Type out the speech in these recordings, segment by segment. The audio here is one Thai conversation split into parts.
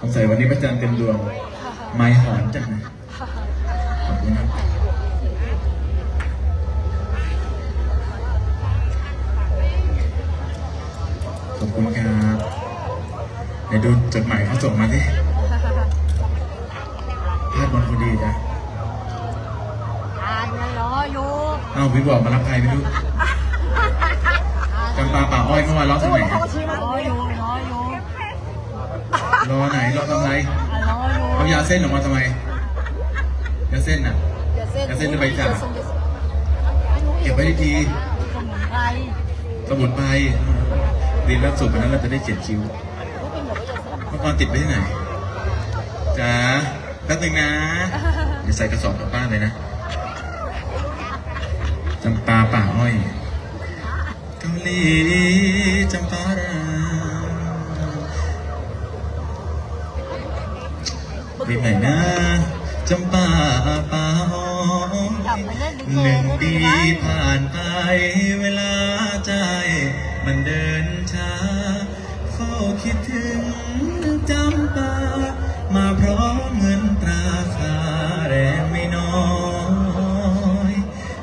สงสัยวันนี้พระจันทร์เต็มดวงไม้หอนจังนะขอบคุณครับขอบคุณครับเดี๋ยวดูจดหมายเขาส่งมาดิพาดบอลคนดีจ้ะอ่านยังรออยู่เอ้าพี่บอกมารับใครไม่รู้จำปาป่าอ้อยเมื่อวานร้องที่ไหนครับ รออยู่รออยู่ รอไหนรอทำไรอะรออยู่เอายาเส้นออกมาทำไม ยาเส้นน่ะอย่าเส้นอย่าเส้นหรือใบจากอย่าเส้นอย่าเส้นเก็บไว้ดีสมุนไพรๆสมุนไพรดีแล้วสุดวันนั้นเราจะได้เจ็ดคิวไม่เป็นแบบว่าอย่าเส้นเมื่อก่อนติดไปที่ไหนจ้าแป๊บนึงนะเดี๋ยวใส่กระสอบกลับบ้านเลยนะจำปาป่าอ้อยเกาหลีจำปารา ปีไหนนะจำปาป่าอ้อยกลับไปเล่นลิเกหนึ่งปีผ่านไปเวลาใจ มันเดินช้าเฝ้าคิดถึงจำปามาพร้อมเงินตราคาแรงไม่น้อย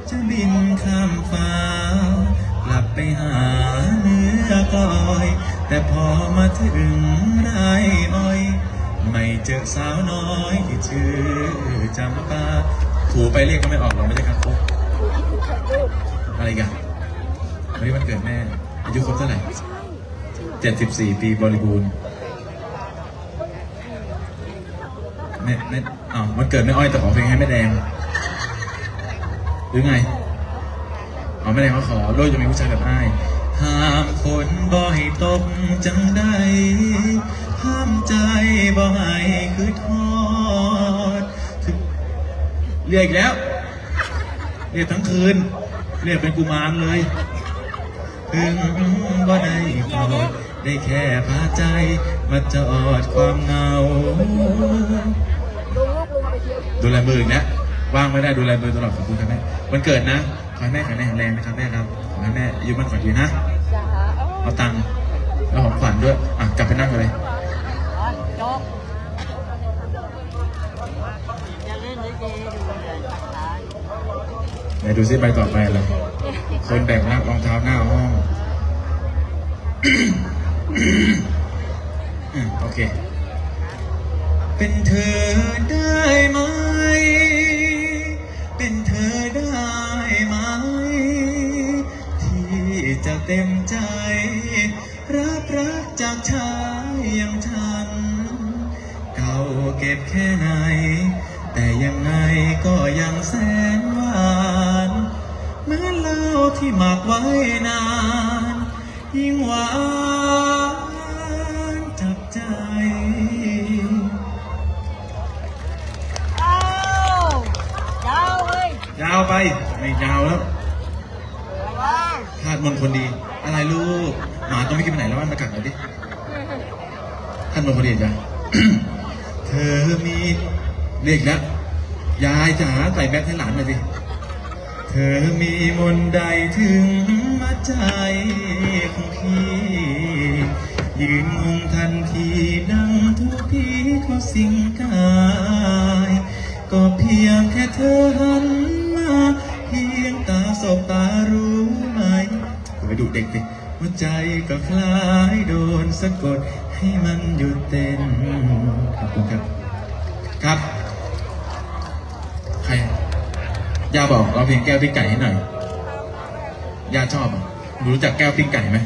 จะบินข้ามฟ้ากลับไปหาเนื้อกลอย แต่พอมาถึงไรอ้อย ไม่เจอสาวน้อยที่ชื่อจำปาถูไปเรียกก็ไม่ออกหรอกไม่ใช่ครับคกอะไรกันวันนี้วันเกิดแม่อายุครบเท่าไหร่เจ็ดสิบสี่ปีบริบูรณ์แม่แม่อ้าววันเกิดแม่อ้อยแต่ขอเพลงให้แม่แดง หรือไงอ๋อแม่แดงเขาขอโลกจะมีผู้ชายแบบอ้าย ห้ามคนบ่ให้ตกจังได้ห้ามใจบ่ให้คือทอดเรียกอีกแล้ว เรียกทั้งคืน เรียกเป็นกุมารเลยถึงว่ได้พอได้แค่พาใจมาจอดความเหงาดูแลมืออีกนะว่างไม่ได้ดูแลมือตลอดขอบคุณครับแม่วันเกิดนะขอให้แม่แข็งแรงแข็งแรงนะครับแม่ครับขอให้แม่อายุมันขวัญยืนนะ เอาตังค์แล้วของขวัญด้วย อะ กลับไปนั่งกันเลยไหนดูซิใบต่อไปอะไรคนแบกนักรองเท้าหน้าห้องโอเค เป็นเธอได้ไหม จะเต็มใจ รับรักจากชายอย่างฉัน เก่าเก็บแค่ไหน แต่ยังไงก็ยังแสนหวานเหมือนเหล้าที่หมักไว้นาน ยิ่งหวาน ว้าวพาดมนต์คนดี อะไรลูก หมาต้องไม่กินไปไหนแล้วมันมากัดเราดิท่านมนต์คนดีจ้ะ เธอมีเรียกแล้วยายจ๋าใส่แมสให้หลานหน่อยสิ เธอมีมนต์ใดถึงมาใจของพี่ ยืนงงทันทีดังทุกทีเขาสิงกาย ก็เพียงแค่เธอหันมา เพียงตาสบตารู้ ดูเด็กดิหัวใจก็คล้ายโดนสะกดให้มันหยุดเต้นขอบคุณครับครับ ใครย่าบอกเราเพลงแก้วปิ้งไก่ให้หน่อยย่าชอบอะหนูรู้จักแก้วปิ้งไก่ไหม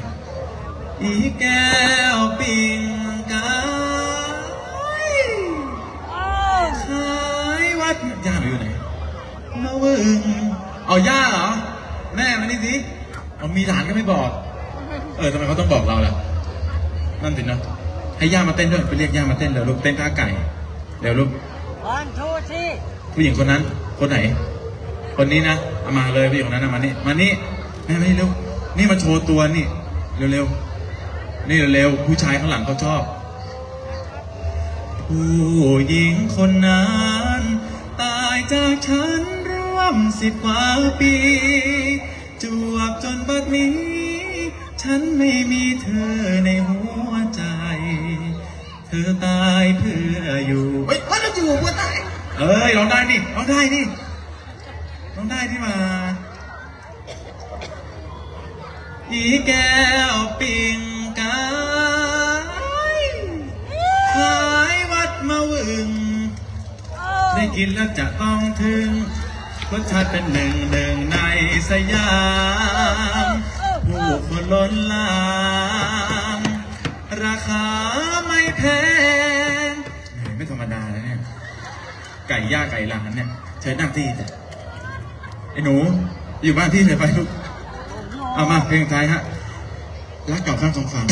อีแก้วปิ้งไก่เอ้าขายวัดย่าอยู่ไหนมาเวึงเอาย่าเหรอแม่มานี่สิ เอามีหลานก็ไม่บอก เออทำไมเขาต้องบอกเราล่ะ นั่นสินะให้ย่ามาเต้นด้วยไปเรียกย่ามาเต้นเดี๋ยวลูกเต้นท่าไก่เดี๋ยวลูกวันทูที่ผู้หญิงคนนั้น คนไหน คนนี้นะเอามาเลยผู้หญิงคนนั้นนะมานี่มานี่แม่ไม่เร็วนี่มาโชว์ตัวนี่เร็วๆนี่เร็วๆผู้ชายข้างหลังเขาชอบ ผู้หญิงคนนั้น ตายจากฉันร่วมสิบกว่าปี จวบจนบัดนี้ ฉันไม่มีเธอในหัวใจ เธอตายเพื่ออยู่ เฮ้ยว่าเราอยู่เพื่อตายเอ้ยร้องได้นี่ร้องได้นี่ร้องได้ที่มา อีแก้วปิ่งกายคล้ายวัดมะวึงโอ้ได้กินแล้วจะต้องถึงรสชาติเป็นหนึ่งหนึ่งใน สยามผู้คนล้นหลามราคาไม่แพงไม่ธรรมดาเลยเนี่ย ไก่ย่างไก่ล้านเนี่ยเชิญนั่งที่จ้ะไอ้หนู อยู่บ้านที่ไหนไปลูกเอามาเพลงท้ายฮะรักเก่าข้างสองฝั่ง